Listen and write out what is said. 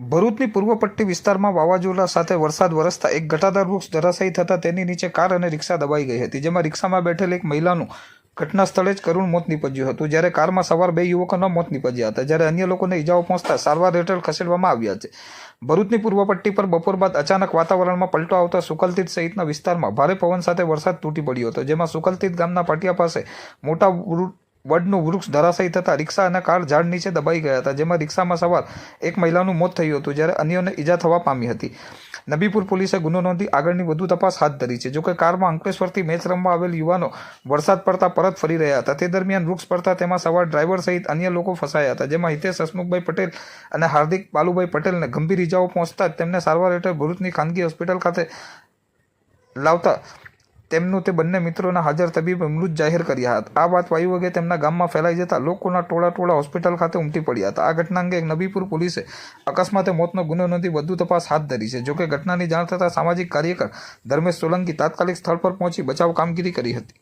ભરૂચની પૂર્વ પટ્ટી વિસ્તારમાં વાવાઝોડા સાથે વરસાદ વરસતા એક ઘટાદાર વૃક્ષ ધરાશાયી થતાં તેની નીચે કાર અને રિક્ષા દબાઈ ગઈ હતી, જેમાં રિક્ષામાં બેઠેલ એક મહિલાનું ઘટના સ્થળે જ કરુણ મોત નીપજ્યું હતું. જ્યારે કારમાં સવાર બે યુવકોના મોત નીપજ્યા હતા, જ્યારે અન્ય લોકોને ઈજાઓ પહોંચતા સારવાર હેઠળ ખસેડવામાં આવ્યા છે. ભરૂચની પૂર્વ પટ્ટી પર બપોર બાદ અચાનક વાતાવરણમાં પલટો આવતા સુકલતીત સહિતના વિસ્તારમાં ભારે પવન સાથે વરસાદ તૂટી પડ્યો હતો, જેમાં સુકલતીત ગામના પાટિયા પાસે મોટા વડનું વૃક્ષ ધરાશાયી થતાં રિક્ષા અને કાર ઝાડ નીચે દબાઈ ગયા હતા, જેમાં રિક્ષામાં સવાર એક મહિલાનું મોત થયું હતું, જ્યારે અન્યોને ઈજા થવા પામી હતી. નબીપુર પોલીસે ગુનો નોંધી આગળની વધુ તપાસ હાથ ધરી છે. જોકે કારમાં અંકલેશ્વરથી મેચ રમવા આવેલ યુવાનો વરસાદ પડતા પરત ફરી રહ્યા હતા. તે દરમિયાન વૃક્ષ પડતા તેમાં સવાર ડ્રાઈવર સહિત અન્ય લોકો ફસાયા હતા, જેમાં હિતેશ, હસમુખભાઈ પટેલ અને હાર્દિક બાલુભાઈ પટેલને ગંભીર ઈજાઓ પહોંચતા તેમને સારવાર હેઠળ ભરૂચની ખાનગી હોસ્પિટલ ખાતે લાવતા તેમનું તે બંને મિત્રોના હાજર તબીબે મૃત જાહેર કર્યા હતા. આ વાત વાયુ વગે તેમના ગામમાં ફેલાઈ જતા લોકોના ટોળા ટોળા હોસ્પિટલ ખાતે ઉમટી પડ્યા હતા. આ ઘટના અંગે નબીપુર પોલીસે અકસ્માતે મોતનો ગુનો નોંધી વધુ તપાસ હાથ ધરી છે. જોકે ઘટનાની જાણ થતાં સામાજિક કાર્યકર ધર્મેશ સોલંકી તાત્કાલિક સ્થળ પર પહોંચી બચાવ કામગીરી કરી હતી.